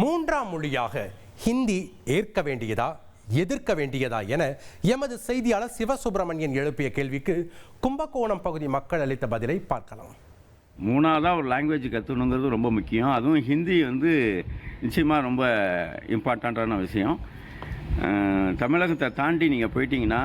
மூன்றாம் மொழியாக ஹிந்தி ஏற்க வேண்டியதா எதிர்க்க வேண்டியதா என எமது செய்தியாளர் சிவசுப்பிரமணியன் எழுப்பிய கேள்விக்கு கும்பகோணம் பகுதி மக்கள் அளித்த பதிலை பார்க்கலாம். மூணாவதாக ஒரு லாங்குவேஜ் கற்றுக்கணுங்கிறது ரொம்ப முக்கியம். அதுவும் ஹிந்தி வந்து நிச்சயமாக ரொம்ப இம்பார்ட்டண்ட்டான விஷயம். தமிழகத்தை தாண்டி நீங்கள் போயிட்டீங்கன்னா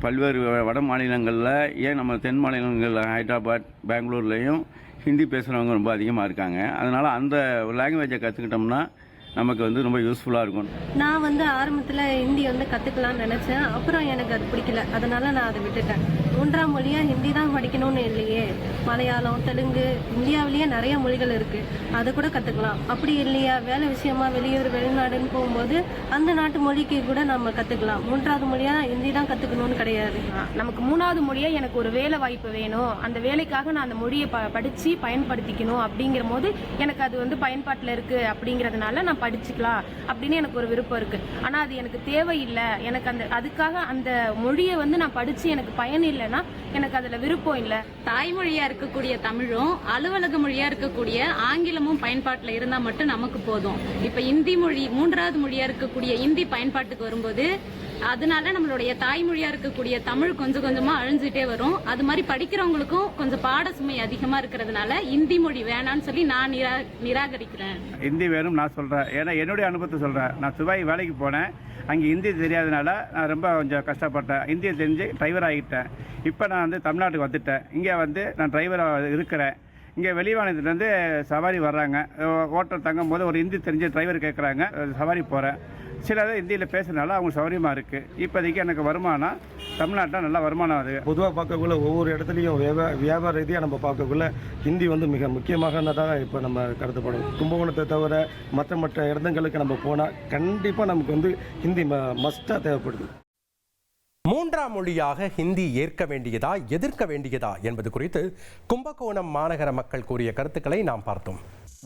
பல்வேறு வட மாநிலங்களில் ஏன் நம்ம தென் மாநிலங்களில் ஹைதராபாத் பெங்களூர்லேயும் ஹிந்தி பேசுகிறவங்க ரொம்ப அதிகமாக இருக்காங்க. அதனால் அந்த லாங்குவேஜை கற்றுக்கிட்டோம்னா நமக்கு வந்து ரொம்ப யூஸ்ஃபுல்லாக இருக்கும். நான் வந்து ஆரம்பத்தில் ஹிந்தி வந்து கற்றுக்கலாம்னு நினச்சேன். அப்புறம் எனக்கு அது பிடிக்கல. அதனால நான் அதை விட்டுட்டேன். மூன்றாம் மொழியாக ஹிந்தி தான் படிக்கணும்னு இல்லையே. மலையாளம் தெலுங்கு இந்தியாவிலேயே நிறைய மொழிகள் இருக்குது அதை கூட கற்றுக்கலாம் அப்படி இல்லையா? வேலை விஷயமா வெளியூர் வெளிநாடுன்னு போகும்போது அந்த நாட்டு மொழிக்கு கூட நம்ம கற்றுக்கலாம் மூன்றாவது மொழியாக ஹிந்தி தான் கற்றுக்கணும்னு கிடையாது. நமக்கு மூணாவது மொழியா எனக்கு ஒரு வேலை வாய்ப்பு வேணும். அந்த வேலைக்காக நான் அந்த மொழியை ப படித்து பயன்படுத்திக்கணும் அப்படிங்கிற போது எனக்கு அது வந்து பயன்பாட்டில் இருக்குது அப்படிங்கிறதுனால நான் படிச்சுக்கலாம் அப்படின்னு எனக்கு ஒரு விருப்பம் இருக்குது ஆனால் அது எனக்கு தேவையில்லை. எனக்கு அந்த அதுக்காக அந்த மொழியை வந்து நான் படித்து எனக்கு பயன் இல்லைன்னா எனக்கு அதில் விருப்பம் இல்லை. தாய்மொழியா இருக்கக்கூடிய தமிழும் அலுவலக மொழியா இருக்கக்கூடிய ஆங்கிலமும் பயன்பாட்டில் இருந்தா மட்டும் நமக்கு போதும். இப்ப இந்தி மொழி மூன்றாவது மொழியா இருக்கக்கூடிய இந்தி பயன்பாட்டுக்கு வரும்போது அதனால நம்மளுடைய தாய்மொழியா இருக்கக்கூடிய தமிழ் கொஞ்சம் கொஞ்சமா அழிஞ்சிட்டே வரும். அது மாதிரி படிக்கிறவங்களுக்கும் கொஞ்சம் பாட சுமை அதிகமா இருக்கிறதுனால இந்தி மொழி வேணாம்னு சொல்லி நான் நிரா நிராகரிக்கிறேன். ஹிந்தி வேணும் நான் சொல்கிறேன் ஏன்னா என்னுடைய அனுபவத்தை சொல்கிறேன் நான் துபாய் வேலைக்கு போனேன். அங்கே ஹிந்தி தெரியாதனால நான் ரொம்ப கொஞ்சம் கஷ்டப்பட்டேன். ஹிந்தியை தெரிஞ்சு டிரைவர் ஆகிட்டேன். இப்போ நான் வந்து தமிழ்நாட்டுக்கு வந்துட்டேன். இங்கே வந்து நான் டிரைவராக இருக்கிறேன். இங்கே வெளிவானத்துலேருந்து சவாரி வர்றாங்க. ஹோட்டல் தங்கும் போது ஒரு ஹிந்தி தெரிஞ்ச டிரைவர் கேட்குறாங்க சவாரி போகிறேன் சிலது ஹிந்தியில் பேசுறதுனால அவங்க சௌகரியமாக இருக்குது இப்போதைக்கு எனக்கு வருமானம் தமிழ்நாட்டில் நல்லா வருமானம் வருது பொதுவாக பார்க்கக்குள்ள ஒவ்வொரு இடத்துலையும் வியாபா- வியாபார ரீதியாக நம்ம பார்க்கக்குள்ள ஹிந்தி வந்து மிக முக்கியமானதாக இப்போ நம்ம கருதப்படும் கும்பகோணத்தை தவிர மற்ற மற்ற இடங்களுக்கு நம்ம போனால் கண்டிப்பாக நமக்கு வந்து ஹிந்தி ம மஸ்ட்டாக தேவைப்படுது. மூன்றாம் மொழியாக ஹிந்தி ஏற்க வேண்டியதா எதிர்க்க வேண்டியதா என்பது குறித்து கும்பகோணம் மாநகர மக்கள் கூறிய கருத்துக்களை நாம் பார்த்தோம்.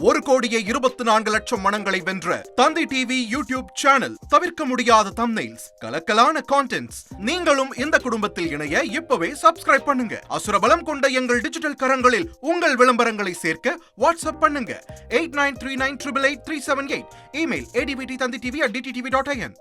ஒரு கோடியே இருபத்தி நான்கு லட்சம் மனங்களை வென்ற தந்தி டிவி யூடியூப் சேனல் தவிர்க்க முடியாத தம்னைல்ஸ் கலக்கலான கான்டென்ட்ஸ் நீங்களும் இந்த குடும்பத்தில் இணைய இப்பவே சப்ஸ்கிரைப் பண்ணுங்க. அசுரபலம் கொண்ட எங்கள் டிஜிட்டல் கரங்களில் உங்கள் விளம்பரங்களை சேர்க்க வாட்ஸ்அப் பண்ணுங்க. Eight nine three nine triple eight three seven eight email ஏடிபிடி Thanthi TV at DTTV dot IN